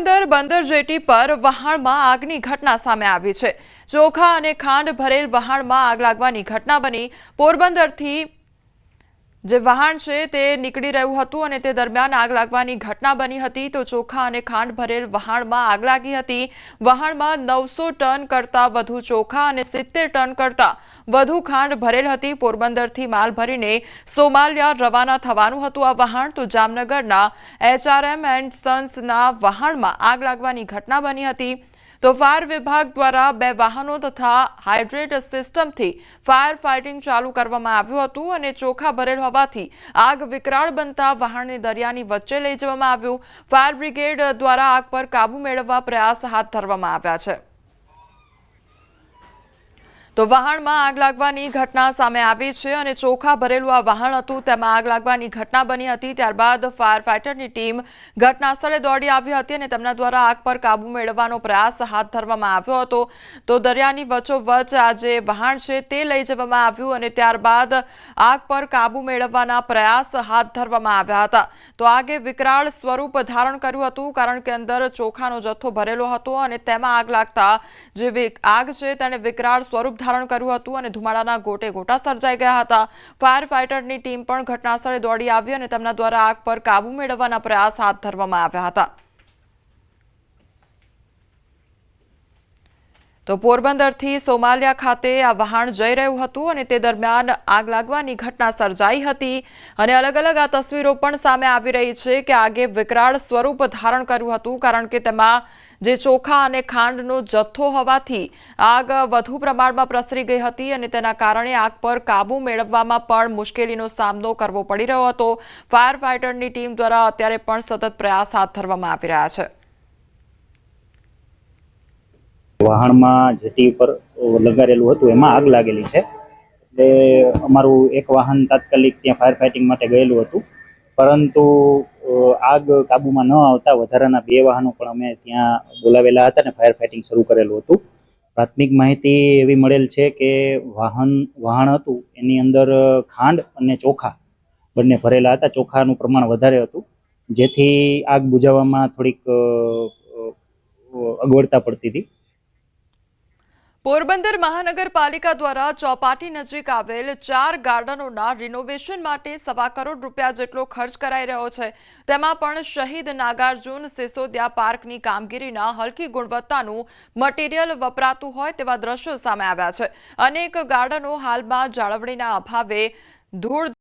પોરબંદર બંદર જેટી પર વહાણમાં આગની ઘટના સામે આવી છે. ચોખા અને ખાંડ ભરેલ વહાણમાં આગ લાગવાની ઘટના બની પોરબંદરથી જે વહાણ છે તે નીકળી રહ્યું હતું અને તે દરમિયાન આગ લાગવાની ઘટના બની હતી. તો ચોખા અને ખાંડ ભરેલ વહાણમાં આગ લાગી હતી. વહાણમાં નવસો ટન કરતાં વધુ ચોખા અને સિત્તેર ટન કરતાં વધુ ખાંડ ભરેલ હતી. પોરબંદરથી માલ ભરીને સોમાલિયા રવાના થવાનું હતું આ વહાણ તો જામનગરના એચઆરએમ એન્ડ સન્સના વહાણમાં આગ લાગવાની ઘટના બની હતી. તો ફાયર વિભાગ દ્વારા બે વાહનો તથા હાઇડ્રેટ સિસ્ટમથી ફાયર ફાઇટિંગ ચાલુ કરવામાં આવ્યું હતું અને ચોખા ભરેલ હોવાથી આગ વિકરાળ બનતા વાહનને દરિયાની વચ્ચે લઈ જવામાં આવ્યું. ફાયર બ્રિગેડ દ્વારા આગ પર કાબુ મેળવવા પ્રયાસ હાથ ધરવામાં આવ્યા છે. તો વહાણમાં આગ લાગવાની ઘટના સામે આવી છે અને ચોખા ભરેલું આ વહાણ હતું. તેમાં આગ લાગવાની ઘટના બની હતી. ત્યારબાદ ફાયર ફાઇટરની ટીમ ઘટના સ્થળે દોડી આવી હતી અને તેમના દ્વારા આગ પર કાબુ મેળવવાનો પ્રયાસ હાથ ધરવામાં આવ્યો હતો. તો દરિયાની વચોવચ આ જે વહાણ છે તે લઈ જવામાં આવ્યું અને ત્યારબાદ આગ પર કાબુ મેળવવાના પ્રયાસ હાથ ધરવામાં આવ્યા હતા. તો આગે વિકરાળ સ્વરૂપ ધારણ કર્યું હતું કારણ કે અંદર ચોખાનો જથ્થો ભરેલો હતો અને તેમાં આગ લાગતા જે આગ છે તેણે વિકરાળ સ્વરૂપ ધારણ કર્યું હતું અને ધુમાડાના ગોટે ગોટા સર્જાઈ ગયા હતા. ફાયર ફાઇટરની ટીમ પણ ઘટના સ્થળે દોડી આવી અને તેમના દ્વારા આગ પર કાબુ મેળવવાના પ્રયાસ હાથ ધરવામાં આવ્યા હતા. તો પોરબંદરથી સોમાલિયા ખાતે આ વહાણ જઈ રહ્યું હતું અને તે દરમિયાન આગ લાગવાની ઘટના સર્જાઈ હતી અને અલગ અલગ આ તસવીરો પણ સામે આવી રહી છે કે આગે વિકરાળ સ્વરૂપ ધારણ કર્યું હતું કારણ કે તેમાં જે ચોખા અને ખાંડનો જથ્થો હોવાથી આગ વધુ પ્રમાણમાં પ્રસરી ગઈ હતી અને તેના કારણે આગ પર કાબુ મેળવવામાં પણ મુશ્કેલીનો સામનો કરવો પડી રહ્યો હતો. ફાયર ફાઇટરની ટીમ દ્વારા અત્યારે પણ સતત પ્રયાસ હાથ ધરવામાં આવી રહ્યા છે. વાહણમાં જેટી ઉપર લગાડેલું હતું, એમાં આગ લાગેલી છે. એટલે અમારું એક વાહન તાત્કાલિક ત્યાં ફાયર ફાઇટિંગ માટે ગયેલું હતું. પરંતુ આગ કાબુમાં ન આવતા વધારાના બે વાહનો પણ અમે ત્યાં બોલાવેલા હતા અને ફાયર ફાઇટિંગ શરૂ કરેલું હતું. પ્રાથમિક માહિતી એવી મળેલ છે કે વાહન વાહન હતું, એની અંદર ખાંડ અને ચોખા બંને ભરેલા હતા. ચોખાનું પ્રમાણ વધારે હતું, જેથી આગ બુઝાવવામાં થોડીક અગવડતા પડતી હતી. પોરબંદર મહાનગરપાલિકા દ્વારા ચોપાટી નજીક આવેલ ચાર ગાર્ડનોના રિનોવેશન માટે સવા કરોડ રૂપિયા જેટલો ખર્ચ કરાઈ રહ્યો છે. તેમાં પણ શહીદ નાગાર્જુન સિસોદિયા પાર્કની કામગીરીના હલકી ગુણવત્તાનું મટીરિયલ વપરાતું હોય તેવા દ્રશ્યો સામે આવ્યા છે. અનેક ગાર્ડનો હાલમાં જાળવણીના અભાવે ધૂળ